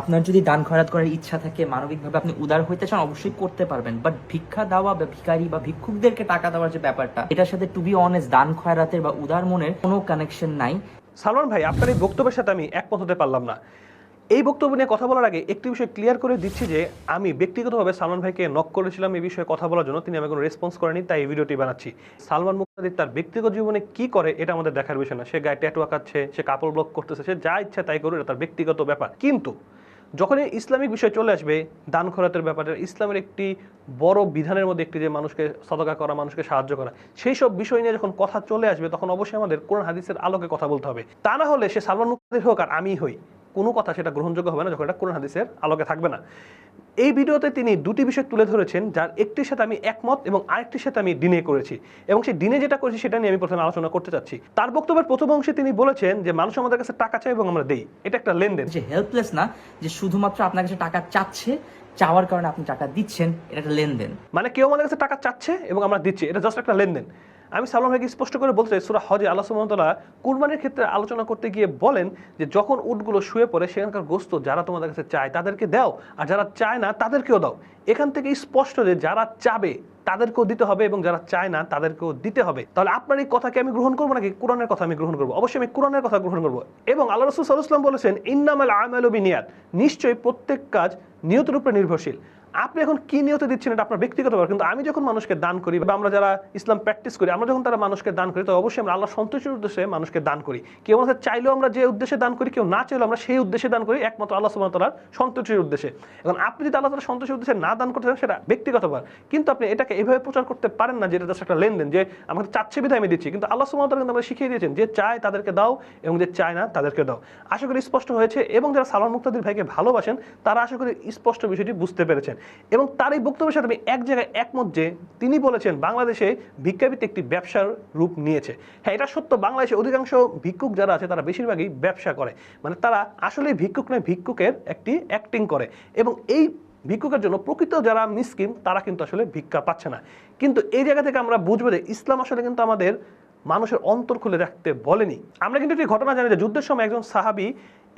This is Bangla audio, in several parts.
আপনার যদি দান খয়রাত করার ইচ্ছা থাকে, মানবিকভাবে আপনি উদার হইতে চান, অবশ্যই করতে পারবেন। বাট ভিক্ষা দেওয়া বা ভিখারি বা ভিক্ষুকদেরকে টাকা দেওয়ার যে ব্যাপারটা, এটার সাথে টু বি অনেস্ট দান খয়রাতের বা উদার মনের কোনো কানেকশন নাই। সালমান ভাই, আপনার এই বক্তব্যের সাথে আমি একমত হতে পারলাম না। এই বক্তব্য নিয়ে কথা বলার আগে একটি বিষয় ক্লিয়ার করে দিচ্ছি যে, আমি ব্যক্তিগতভাবে সালমান ভাইকে নক করেছিলাম এই বিষয়ে কথা বলার জন্য, তিনি আমাকে কোনো রেসপন্স করেনি, তাই এই ভিডিওটি বানাচ্ছি। সালমান মুক্তাদি তার ব্যক্তিগত জীবনে কি করে, এটা আমাদের দেখার বিষয় না। সে গায়ে ট্যাটু আঁকাচ্ছে, সে কাপড় ব্লক করতেছে, সে যা ইচ্ছা তাই করুক, এটা তার ব্যক্তিগত ব্যাপার। কিন্তু যখনই ইসলামিক বিষয় চলে আসবে, দান খরাতের ব্যাপারে ইসলামের একটি বড় বিধানের মধ্যে একটি যে মানুষকে সদকা করা, মানুষকে সাহায্য করা, সেই সব বিষয় নিয়ে যখন কথা চলে আসবে, তখন অবশ্যই আমাদের কোরআন হাদিসের আলোকে কথা বলতে হবে। তা না হলে সে সালমান হোক আর আমি হই। কোনো কথা সেটা গ্রহণযোগ্য হবে না যখন এটা কোরআন হাদিসের আলোকে থাকবে না। এই ভিডিওতে তিনি দুটি বিষয় তুলে ধরেছেন যার একটির সাথে আমি একমত এবং আরেকটির সাথে আমি ডিনে করেছি। এবং সেই ডিনে যেটা করেছি সেটা নিয়ে আমি প্রথমে আলোচনা করতে চাচ্ছি। তার বক্তব্যের প্রথম অংশে তিনি বলেছেন যে মানুষ আমাদের কাছে টাকা চায় এবং আমরা দেই। এটা একটা লেনদেন। যে হেল্পলেস না যে শুধুমাত্র আপনার কাছে টাকা চাচ্ছে চাওয়ার কারণে আপনি টাকা দিচ্ছেন এটা একটা লেনদেন। মানে কেউ আমাদের কাছে টাকা চাচ্ছে এবং আমরা দিচ্ছি এটা জাস্ট একটা লেনদেন। আমি সালমান ভাইকে স্পষ্ট করে বলতে চাই, সুরা হজে আল্লাহ সুমতলা কুরবানির ক্ষেত্রে আলোচনা করতে গিয়ে বলেন যে যখন উটগুলো শুয়ে পড়ে, সেখানকার গোস্ত যারা তোমাদের কাছে চায় তাদেরকে দাও, আর যারা চায় না তাদেরকেও দাও। এখান থেকে স্পষ্ট যে যারা চাবে তাদেরকেও দিতে হবে এবং যারা চায় না তাদেরকেও দিতে হবে। তাহলে আপনার এই কথাকে আমি গ্রহণ করব নাকি কোরআনের কথা আমি গ্রহণ করব? অবশ্যই আমি কোরআনের কথা গ্রহণ করব। এবং আল্লাহ রসুল সাল্লাম বলেছেন, ইন্নামাল আমাল বিনিয়াত। নিশ্চয়ই প্রত্যেক কাজ নিয়তের উপরে নির্ভরশীল। আপনি এখন কি নিয়তে দিচ্ছেন এটা আপনার ব্যক্তিগত ব্যাপার, কিন্তু আমি যখন মানুষকে দান করি বা আমরা যারা ইসলাম প্র্যাকটিস করি, আমরা যখন তারা মানুষকে দান করি, তো অবশ্যই আমরা আল্লাহ সন্তুষ্টির উদ্দেশ্যে মানুষকে দান করি। কেউ আমাদের চাইলেও আমরা যে উদ্দেশ্যে দান করি, কেউ না চাইলেও আমরা সেই উদ্দেশ্যে দান করি, একমাত্র আল্লাহ সুবহানাহু ওয়া তাআলার সন্তুষ্টির উদ্দেশ্যে। এখন আপনি যদি আল্লাহ তাআলার সন্তুষ্টির উদ্দেশ্যে না দান করতে চান, সেটা ব্যক্তিগত ব্যাপার। কিন্তু আপনি এটাকে এইভাবে প্রচার করতে পারেন না যে এটা just একটা লেনদেন, যে আমাকে চাচ্ছে বিধায় আমি দিচ্ছি। কিন্তু আল্লাহ সুবহানাহু ওয়া তাআলা কিন্তু আমরা শিখিয়ে দিয়েছেন যে চায় তাদেরকে দাও এবং যে চায় না তাদেরকে দাও। আশা করি স্পষ্ট হয়েছে এবং যারা সালমান মুক্তাদির ভাইকে ভালোবাসেন, তারা আশা করি স্পষ্ট বিষয়টি বুঝতে পেরেছেন। এবং তার এই বক্তব্যের সাথে আমি এক জায়গায় একমত যে তিনি বলেছেন বাংলাদেশে ভিক্ষাবৃত্তি একটি ব্যবসার রূপ নিয়েছে। হ্যাঁ এটা সত্য বাংলাদেশে অধিকাংশ ভিক্ষুক যারা আছে, তারা বেশিরভাগই ব্যবসা করে। মানে তারা আসলে ভিক্ষুক নয়, ভিক্ষুকের একটি অ্যাক্টিং করে। এবং এই ভিক্ষুকের জন্য প্রকৃত যারা মিসকিম তারা কিন্তু আসলে ভিক্ষা পাচ্ছে না। কিন্তু এই জায়গা থেকে আমরা বুঝব যে ইসলাম আসলে কিন্তু আমাদের মানুষের অন্তর খুলে রাখতে বলেনি। আমরা কিন্তু একটি ঘটনা জানি যে যুদ্ধের সময় একজন সাহাবি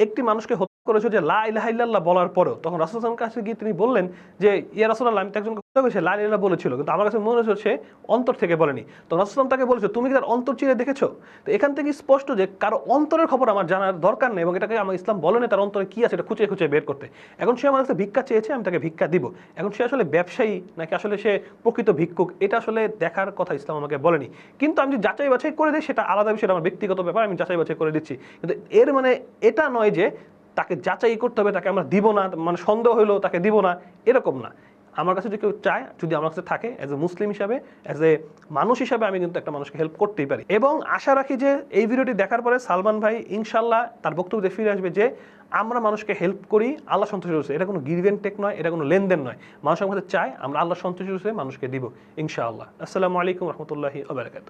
একটি মানুষকে করেছে যে লা বলার পরেও। তখন রাসূল সাল্লাল্লাহু কাছে গিয়ে তিনি বললেন যে, ইয়া রাসূলুল্লাহ, আমি তো হত্যা করেছি লা ইলাহা বলেছিল। কিন্তু আমার কাছে মনে হচ্ছে সে অন্তর থেকে বলেনি। তো রাসূল সাল্লাল্লাহু তাকে বলেছে, তুমি কি তার অন্তর চিরে দেখেছ? তো এখান থেকে স্পষ্ট যে, কারও অন্তরের খবর আমার জানার দরকার নেই এবং এটাকে আমার ইসলাম বলেনি তার অন্তরে কি আছে, এটা খুঁজে খুঁজে বের করতে। এখন সে আমার কাছে ভিক্ষা চেয়েছে, আমি তাকে ভিক্ষা দিব। এখন সে আসলে ব্যবসায়ী নাকি আসলে সে প্রকৃত ভিক্ষুক, এটা আসলে দেখার কথা ইসলাম আমাকে বলেনি। কিন্তু আমি যাচাই বাছাই করে দিই, সেটা আলাদা বিষয় আমার ব্যক্তিগত ব্যাপার, আমি যাচাই বাছাই করে দিচ্ছি। কিন্তু এর মানে এটা নয় যে তাকে যাচাই করতে হবে, তাকে আমরা দিব না মানে সন্দেহ হইল তাকে দিব না, এরকম না। আমার কাছে যদি কেউ চায়, যদি আমার কাছে থাকে অ্যাজ এ মুসলিম হিসাবে অ্যাজ এ মানুষ হিসাবে আমি কিন্তু একটা মানুষকে হেল্প করতেই পারি। এবং আশা রাখি যে এই ভিডিওটি দেখার পরে সালমান ভাই ইনশাল্লাহ তার বক্তব্যে ফিরে আসবে যে, আমরা মানুষকে হেল্প করি, আল্লাহ সন্তুষ্ট হচ্ছে এটা কোনো গিভেন টেক নয়, এটা কোনো লেনদেন নয়। মানুষ আমাদের চায়, আমরা আল্লাহ সন্তুষ্ট হচ্ছে মানুষকে দিব, ইনশাআল্লাহ। আসসালামু আলাইকুম রহমতুল্লাহি আবরাকাত